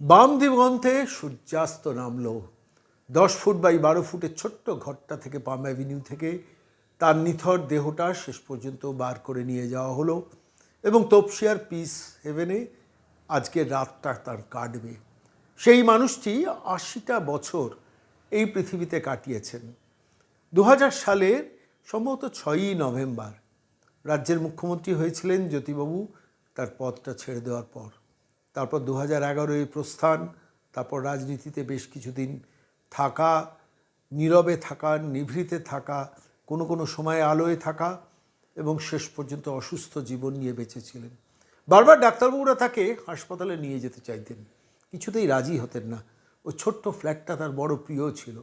বাম দিগন্তে সূর্যাস্ত নামলো। দশ ফুট বাই বারো ফুটের ছোট্ট ঘরটা থেকে পাম অ্যাভিনিউ থেকে তার নিথর দেহটা শেষ পর্যন্ত বার করে নিয়ে যাওয়া হলো এবং তপসিয়ার পিস হেভেনে আজকে রাতটা তার কাটবে। সেই মানুষটি আশিটা বছর এই পৃথিবীতে কাটিয়েছেন। দু হাজার সালের সম্ভবত ছয়ই নভেম্বর রাজ্যের মুখ্যমন্ত্রী হয়েছিলেন জ্যোতিবাবু, তার পদটা ছেড়ে দেওয়ার পর। তারপর দু হাজার এগারোয় প্রস্থান, তারপর রাজনীতিতে বেশ কিছুদিন থাকা, নীরবে থাকা, নিভৃতে থাকা, কোনো কোনো সময় আলোয় থাকা এবং শেষ পর্যন্ত অসুস্থ জীবন নিয়ে বেঁচেছিলেন বারবার ডাক্তারবাবুরা তাকে হাসপাতালে নিয়ে যেতে চাইতেন। কিছুতেই রাজি হতেন না। ও ছোট্ট ফ্ল্যাটটা তার বড় প্রিয় ছিল।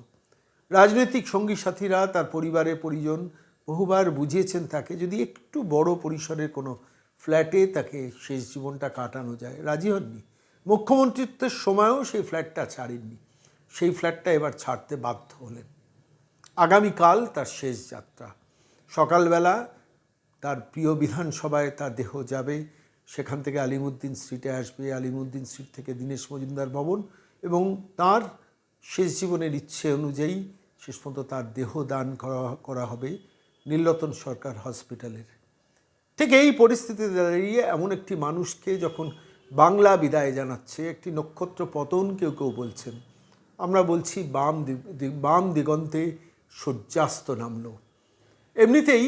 রাজনৈতিক সঙ্গী সাথীরা, তার পরিবারের পরিজন বহুবার বুঝিয়েছেন তাকে, যদি একটু বড় পরিসরের কোনো ফ্ল্যাটে তাকে শেষ জীবনটা কাটানো যায়। রাজি হননি। মুখ্যমন্ত্রিত্বের সময়ও সেই ফ্ল্যাটটা ছাড়েননি। সেই ফ্ল্যাটটা এবার ছাড়তে বাধ্য হলেন। আগামীকাল তার শেষ যাত্রা। সকালবেলা তার প্রিয় বিধানসভায় তার দেহ যাবে। সেখান থেকে আলিমুদ্দিন স্ট্রিটে আসবে। আলিমুদ্দিন স্ট্রিট থেকে দীনেশ মজুমদার ভবন এবং তার শেষ জীবনের ইচ্ছে অনুযায়ী শেষ পর্যন্ত তার দেহ দান করা করা হবে নীলরতন সরকার হসপিটালের। ঠিক এই পরিস্থিতিতে দাঁড়িয়ে এমন একটি মানুষকে যখন বাংলা বিদায় জানাচ্ছে, একটি নক্ষত্র পতন কেউ কেউ বলছেন, আমরা বলছি বাম বাম দিগন্তে সূর্যাস্ত নামলো। এমনিতেই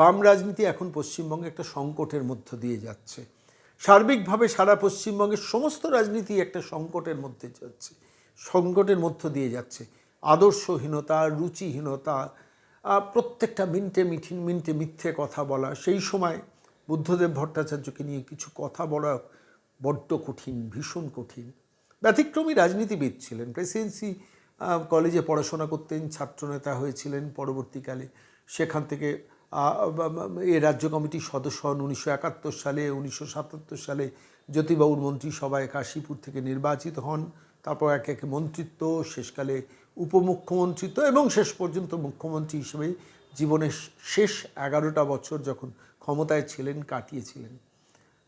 বাম রাজনীতি এখন পশ্চিমবঙ্গে একটা সংকটের মধ্য দিয়ে যাচ্ছে। সার্বিকভাবে সারা পশ্চিমবঙ্গের সমস্ত রাজনীতি একটা সংকটের মধ্যে যাচ্ছে, সংকটের মধ্য দিয়ে যাচ্ছে। আদর্শহীনতা, রুচিহীনতা প্রত্যেকটা মিনিটে মিঠিন মিনিটে মিথ্যে কথা বলা, সেই সময় বুদ্ধদেব ভট্টাচার্যকে নিয়ে কিছু কথা বলা বড্ড কঠিন, ভীষণ কঠিন। ব্যতিক্রমী রাজনীতিবিদ ছিলেন, প্রেসিডেন্সি কলেজে পড়াশোনা করতেন, ছাত্রনেতা হয়েছিলেন পরবর্তীকালে। সেখান থেকে এ রাজ্য কমিটির সদস্য হন উনিশশো একাত্তর সালে, উনিশশো সাতাত্তর সালে জ্যোতিবাবুর মন্ত্রিসভায় কাশীপুর থেকে নির্বাচিত হন। তারপর এক এক মন্ত্রিত্ব, শেষকালে উপমুখ্যমন্ত্রিত্ব এবং শেষ পর্যন্ত মুখ্যমন্ত্রী হিসেবে জীবনের শেষ এগারোটা বছর যখন ক্ষমতায় ছিলেন, কাটিয়েছিলেন।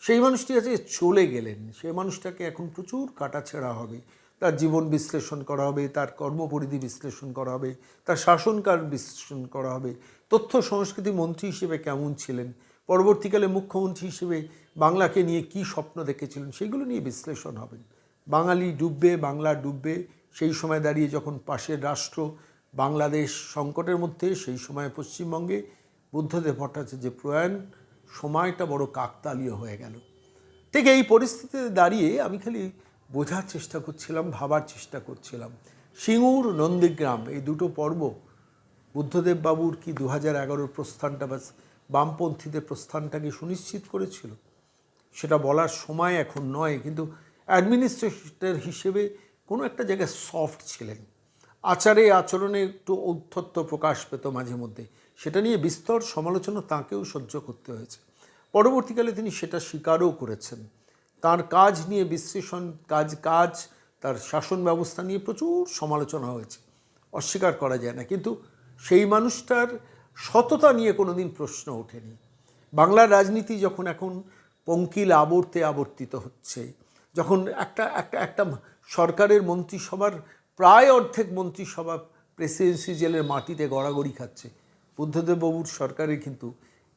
সেই মানুষটি আছে চলে গেলেন। সেই মানুষটাকে এখন প্রচুর কাটাছেড়া হবে। তার জীবন বিশ্লেষণ করা হবে, তার কর্মপরিধি বিশ্লেষণ করা হবে, তার শাসনকাল বিশ্লেষণ করা হবে। তথ্য সংস্কৃতি মন্ত্রী হিসেবে কেমন ছিলেন? পরবর্তীকালে মুখ্যমন্ত্রী হিসেবে বাংলাকে নিয়ে কি স্বপ্ন দেখেছিলেন? সেগুলো নিয়ে বিশ্লেষণ হবেন বাঙালি ডুববে, বাংলা ডুববে। সেই সময় দাঁড়িয়ে যখন পাশের রাষ্ট্র বাংলাদেশ সংকটের মধ্যে, সেই সময় পশ্চিমবঙ্গে বুদ্ধদেব ভট্টাচার্যের প্রয়াণ, সময়টা বড় কাকতালীয় হয়ে গেল। ঠিক এই পরিস্থিতিতে দাঁড়িয়ে আমি খালি বোঝার চেষ্টা করছিলাম, ভাবার চেষ্টা করছিলাম। সিঙ্গুর নন্দীগ্রাম, এই দুটো পর্ব, বুদ্ধদেব বাবুর কি দু হাজার এগারোর প্রস্থানটা বা বামপন্থীদের প্রস্থানটাকে সুনিশ্চিত করেছিল? সেটা বলার সময় এখন নয়, কিন্তু অ্যাডমিনিস্ট্রেটর হিসেবে কোনো একটা জায়গায় সফট ছিলেন। আচারে আচরণে একটু ঔদ্ধত্য প্রকাশ পেত মাঝে মধ্যে। সেটা নিয়ে বিস্তর সমালোচনা তাঁকেও সহ্য করতে হয়েছে। পরবর্তীকালে তিনি সেটা স্বীকারও করেছেন। তার কাজ নিয়ে বিশ্লেষণ, কাজ কাজ, তার শাসন ব্যবস্থা নিয়ে প্রচুর সমালোচনা হয়েছে। অস্বীকার করা যায় না। কিন্তু সেই মানুষটার সততা নিয়ে কোনোদিন প্রশ্ন ওঠেনি। বাংলার রাজনীতি যখন এখন পঙ্কিল আবর্তে আবর্তিত হচ্ছে, যখন একটা একটা একটা সরকারের মন্ত্রিসভার প্রায় অর্ধেক মন্ত্রিসভা প্রেসিডেন্সি জেলের মাটিতে গড়াগড়ি খাচ্ছে। বুদ্ধদেব বাবুর সরকারে কিন্তু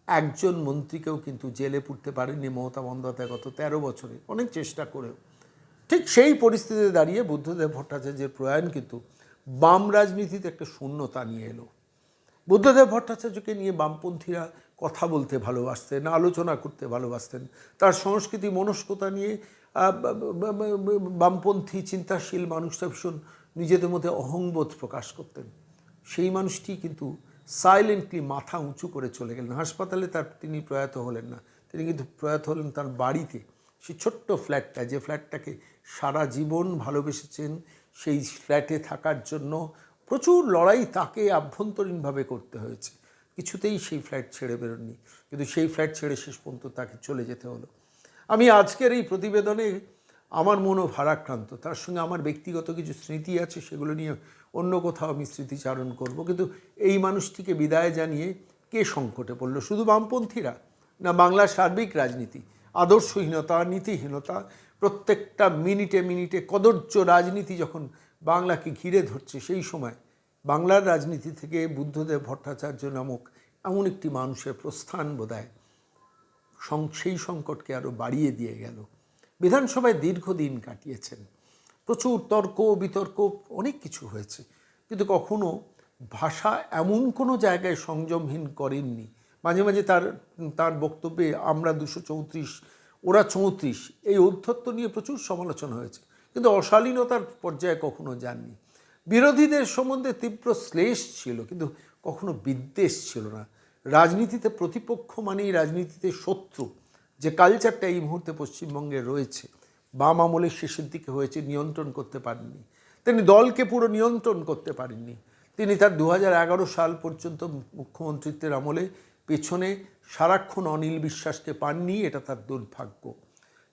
একজন মন্ত্রীকেও কিন্তু জেলে পুড়তে পারেনি মমতা বন্দ্যোপাধ্যায় গত তেরো বছরে। অনেক চেষ্টা করেও। ঠিক সেই পরিস্থিতিতে দাঁড়িয়ে বুদ্ধদেব ভট্টাচার্যের প্রয়াণ কিন্তু বাম রাজনীতিতে একটা শূন্যতা নিয়ে এলো। বুদ্ধদেব ভট্টাচার্যকে নিয়ে বামপন্থীরা কথা বলতে ভালোবাসতেন, আলোচনা করতে ভালোবাসতেন। তার সংস্কৃতি, মনস্কতা নিয়ে বামপন্থী, চিন্তাশীল মানুষরা ভীষণ নিজেদের মধ্যে অহংবোধ প্রকাশ করতেন। সেই মানুষটি কিন্তু সাইলেন্টলি মাথা উঁচু করে চলে গেলেন। হাসপাতালে তার তিনি প্রয়াত হলেন না। তিনি কিন্তু প্রয়াত হলেন তার বাড়িতে। সেই ছোট্ট ফ্ল্যাটটা যে ফ্ল্যাটটাকে সারা জীবন ভালোবেসেছেন, সেই ফ্ল্যাটে থাকার জন্য প্রচুর লড়াই তাকে আভ্যন্তরীণভাবে করতে হয়েছে। কিছুতেই সেই ফ্ল্যাট ছেড়ে বেরোননি। কিন্তু সেই ফ্ল্যাট ছেড়ে শেষ পর্যন্ত তাকে চলে যেতে হলো। আমি আজকের এই প্রতিবেদনে আমার মনও ভারাক্রান্ত। তার সঙ্গে আমার ব্যক্তিগত কিছু স্মৃতি আছে, সেগুলো নিয়ে অন্য কোথাও আমি স্মৃতিচারণ করব। কিন্তু এই মানুষটিকে বিদায় জানিয়ে কে সংকটে পড়ল? শুধু বামপন্থীরা না, বাংলার সার্বিক রাজনীতি, আদর্শহীনতা, নীতিহীনতা, প্রত্যেকটা মিনিটে মিনিটে কদর্য রাজনীতি যখন বাংলাকে ঘিরে ধরছে, সেই সময় বাংলার রাজনীতি থেকে বুদ্ধদেব ভট্টাচার্য নামক এমন একটি মানুষের প্রস্থান বোধহয় সেই সংকটকে আরও বাড়িয়ে দিয়ে গেল। বিধানসভায় দীর্ঘদিন কাটিয়েছেন। প্রচুর তর্ক, বিতর্ক, অনেক কিছু হয়েছে। কিন্তু কখনো ভাষা এমন কোনো জায়গায় সংযমহীন করেননি। মাঝে মাঝে তার তার বক্তব্যে আমরা দুশো চৌত্রিশ, ওরা চৌত্রিশ, এই ঔদ্ধত্য নিয়ে প্রচুর সমালোচনা হয়েছে। কিন্তু অশালীনতার পর্যায়ে কখনো যাননি। বিরোধীদের সম্বন্ধে তীব্র শ্লেষ ছিল, কিন্তু কখনো বিদ্বেষ ছিল না। রাজনীতিতে প্রতিপক্ষ মানেই রাজনীতিতে শত্রু। যে কালচারটা এই মুহূর্তে পশ্চিমবঙ্গে রয়েছে, বাম আমলের শেষের দিকে হয়েছে নিয়ন্ত্রণ করতে পারেননি। তিনি দলকে পুরো নিয়ন্ত্রণ করতে পারেননি। তিনি তার দু হাজার এগারো সাল পর্যন্ত মুখ্যমন্ত্রিত্বের আমলে পেছনে সারাক্ষণ অনিল বিশ্বাসকে পাননি, এটা তার দুর্ভাগ্য।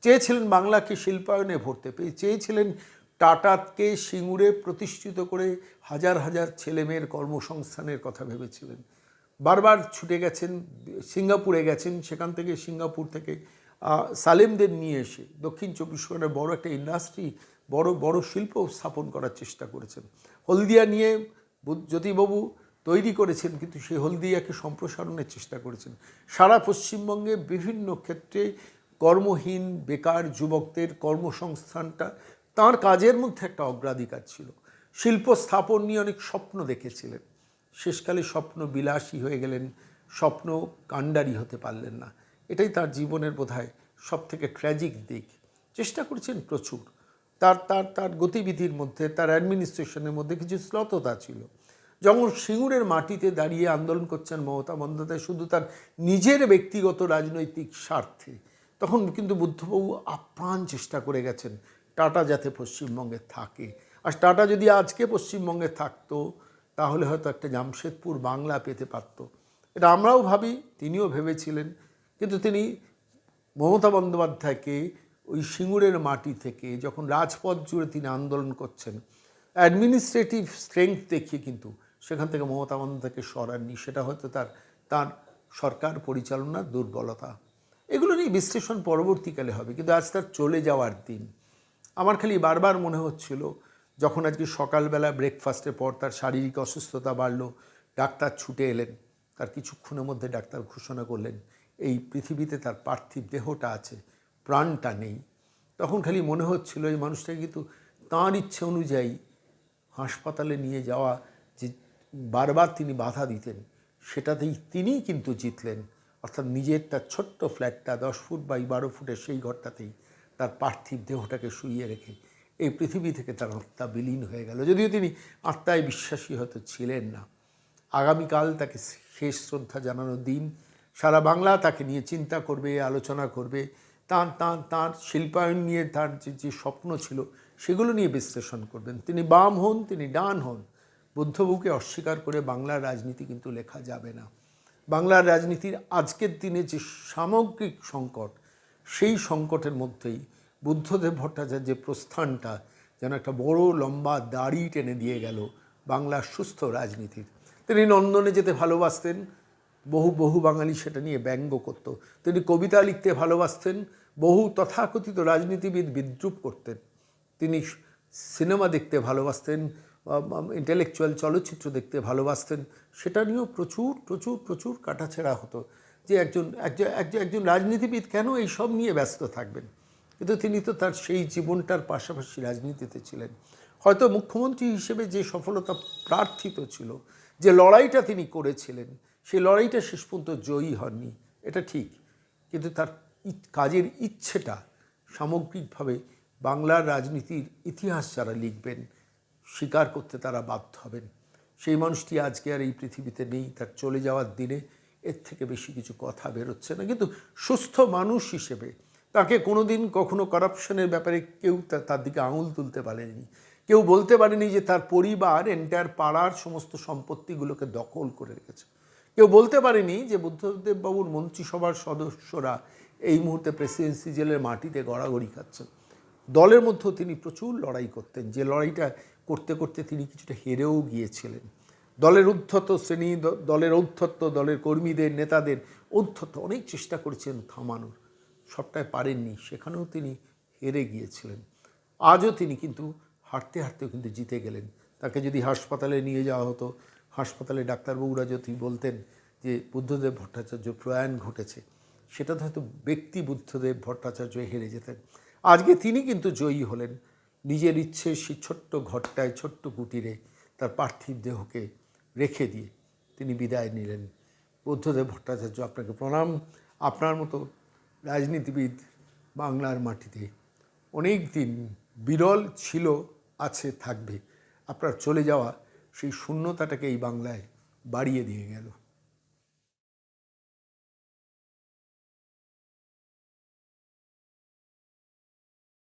চেয়েছিলেন বাংলাকে শিল্পায়নে ভরতে, পেয়ে চেয়েছিলেন টাটাকে সিঙ্গুরে প্রতিষ্ঠিত করে হাজার হাজার ছেলেমেয়ের কর্মসংস্থানের কথা ভেবেছিলেন। বারবার ছুটে গেছেন, সিঙ্গাপুরে গেছেন, সেখান থেকে সিঙ্গাপুর থেকে সালেমদের নিয়ে এসে দক্ষিণ চব্বিশ পরগনার বড় একটা ইন্ডাস্ট্রি বড় বড় শিল্প স্থাপন করার চেষ্টা করেছেন। হলদিয়া নিয়ে জ্যোতিবাবু তৈরি করেছেন, কিন্তু সেই হলদিয়াকে সম্প্রসারণের চেষ্টা করেছেন। সারা পশ্চিমবঙ্গে বিভিন্ন ক্ষেত্রে কর্মহীন, বেকার যুবকদের কর্মসংস্থানটা তার কাজের মধ্যে একটা অগ্রাধিকার ছিল। শিল্প স্থাপন নিয়ে অনেক স্বপ্ন দেখেছিলেন। শেষকালে স্বপ্ন বিলাসী হয়ে গেলেন, স্বপ্ন কাণ্ডারি হতে পারলেন না। এটাই তার জীবনের বোধহয় সব থেকে ট্র্যাজিক দিক। চেষ্টা করছেন প্রচুর। তার তার তার গতিবিধির মধ্যে, তার অ্যাডমিনিস্ট্রেশনের মধ্যে কিছু শ্লততা ছিল। যখন সিঙ্গুরের মাটিতে দাঁড়িয়ে আন্দোলন করছেন মমতা বন্দ্যোপাধ্যায়, শুধু তার নিজের ব্যক্তিগত রাজনৈতিক স্বার্থে, তখন কিন্তু বুদ্ধবাবু আপ্রাণ চেষ্টা করে গেছেন, টাটা যাতে পশ্চিমবঙ্গে থাকে। আর টাটা যদি আজকে পশ্চিমবঙ্গে থাকতো তাহলে হয়তো একটা জামশেদপুর বাংলা পেতে পারত। এটা আমরাও ভাবি, তিনিও ভেবেছিলেন। কিন্তু তিনি মমতা বন্দ্যোপাধ্যায়কে ওই সিঙ্গুরের মাটি থেকে যখন রাজপথ জুড়ে তিনি আন্দোলন করছেন অ্যাডমিনিস্ট্রেটিভ স্ট্রেংথ দেখিয়ে কিন্তু সেখান থেকে মমতা বন্দ্যোপাধ্যায়কে সরাননি। সেটা হয়তো তার তার সরকার পরিচালনার দুর্বলতা। এগুলো নিয়ে বিশ্লেষণ পরবর্তীকালে হবে, কিন্তু আজ তার চলে যাওয়ার দিন। আমার খালি বারবার মনে হচ্ছিল যখন আজকে সকালবেলা ব্রেকফাস্টের পর তার শারীরিক অসুস্থতা বাড়লো, ডাক্তার ছুটে এলেন। তার কিছুক্ষণের মধ্যে ডাক্তার ঘোষণা করলেন, এই পৃথিবীতে তার পার্থিব দেহটা আছে, প্রাণটা নেই। তখন খালি মনে হচ্ছিল এই মানুষটাকে কিন্তু তাঁর ইচ্ছে অনুযায়ী হাসপাতালে নিয়ে যাওয়া যে বারবার তিনি বাধা দিতেন, সেটাতেই তিনিই কিন্তু জিতলেন। অর্থাৎ নিজের তার ছোট্ট ফ্ল্যাটটা দশ ফুট বাই বারো ফুটের সেই ঘরটাতেই তার পার্থিব দেহটাকে শুইয়ে রেখে এই পৃথিবী থেকে তার আত্মা বিলীন হয়ে গেল। যদিও তিনি আত্মায় বিশ্বাসী হয়তো ছিলেন না। আগামীকাল তাকে শেষ শ্রদ্ধা জানানোর দিন। সারা বাংলা তাকে নিয়ে চিন্তা করবে, আলোচনা করবে। তাঁর তাঁর, তার শিল্পায়ন নিয়ে তার যে যে স্বপ্ন ছিল, সেগুলো নিয়ে বিশ্লেষণ করবেন। তিনি বাম হন, তিনি ডান হন। বুদ্ধবাবুকে অস্বীকার করে বাংলার রাজনীতি কিন্তু লেখা যাবে না। বাংলার রাজনীতির আজকের দিনে যে সামগ্রিক সংকট, সেই সংকটের মধ্যেই বুদ্ধদেব ভট্টাচার্যের প্রস্থানটা যেন একটা বড় লম্বা দাড়ি টেনে দিয়ে গেল বাংলার সুস্থ রাজনীতির। তিনি নন্দনে যেতে ভালোবাসতেন, বহু বহু বাঙালি সেটা নিয়ে ব্যঙ্গ করত। তিনি কবিতা লিখতে ভালোবাসতেন, বহু তথাকথিত রাজনীতিবিদ বিদ্রুপ করতেন। তিনি সিনেমা দেখতে ভালোবাসতেন ইন্টেলেকচুয়াল চলচ্চিত্র দেখতে ভালোবাসতেন। সেটা নিয়েও প্রচুর প্রচুর প্রচুর কাটাছেড়া হতো যে একজন একজন একজন রাজনীতিবিদ কেন এই সব নিয়ে ব্যস্ত থাকবেন? কিন্তু তিনি তো তার সেই জীবনটার পাশাপাশি রাজনীতিতে ছিলেন। হয়তো মুখ্যমন্ত্রী হিসেবে যে সফলতা প্রার্থিত ছিল, যে লড়াইটা তিনি করেছিলেন সেই লড়াইটা শেষ পর্যন্ত জয়ী হননি, এটা ঠিক। কিন্তু তার কাজের ইচ্ছেটা সামগ্রিকভাবে বাংলার রাজনীতির ইতিহাস যারা লিখবেন, স্বীকার করতে তারা বাধ্য হবেন। সেই মানুষটি আজকে আর এই পৃথিবীতে নেই, তার চলে যাওয়ার দিনে এর থেকে বেশি কিছু কথা বেরোচ্ছে না। কিন্তু সুস্থ মানুষ হিসেবে তাকে কোনোদিন কখনো করাপশনের ব্যাপারে কেউ তার দিকে আঙুল তুলতে পারেনি। কেউ বলতে পারেনি যে তার পরিবার এন্টায়ার পাড়ার সমস্ত সম্পত্তিগুলোকে দখল করে রেখেছে। কেউ বলতে পারেনি যে বুদ্ধদেববাবুর মন্ত্রিসভার সদস্যরা এই মুহূর্তে প্রেসিডেন্সি জেলের মাটিতে গড়াগড়ি খাচ্ছেন। দলের মধ্যেও তিনি প্রচুর লড়াই করতেন। যে লড়াইটা করতে করতে তিনি কিছুটা হেরেও গিয়েছিলেন। দলের উদ্ধত শ্রেণি, দলের ঔদ্ধত্য, দলের কর্মীদের, নেতাদের ঔদ্ধত্য অনেক চেষ্টা করেছেন থামানোর। সবটাই পারেননি, সেখানেও তিনি হেরে গিয়েছিলেন। আজও তিনি কিন্তু হাঁটতে হাঁটতেও কিন্তু জিতে গেলেন। তাকে যদি হাসপাতালে নিয়ে যাওয়া হতো, হাসপাতালে ডাক্তারবাবুরা যদি বলতেন যে বুদ্ধদেব ভট্টাচার্য প্রয়াণ ঘটেছে, সেটা তো হয়তো ব্যক্তি বুদ্ধদেব ভট্টাচার্য হেরে যেতেন। আজকে তিনি কিন্তু জয়ী হলেন। নিজের ইচ্ছে সেই ছোট্ট ঘরটায়, ছোট্ট কুটিরে তার পার্থিব দেহকে রেখে দিয়ে তিনি বিদায় নিলেন। বুদ্ধদেব ভট্টাচার্য, আপনাকে প্রণাম। আপনার মতো রাজনীতিবিদ বাংলার মাটিতে। অনেক দিন বিরল ছিল, আছে, থাকবে। আপনার চলে যাওয়া সেই শূন্যতাটাকে এই বাংলায় বাড়িয়ে দিয়ে গেল।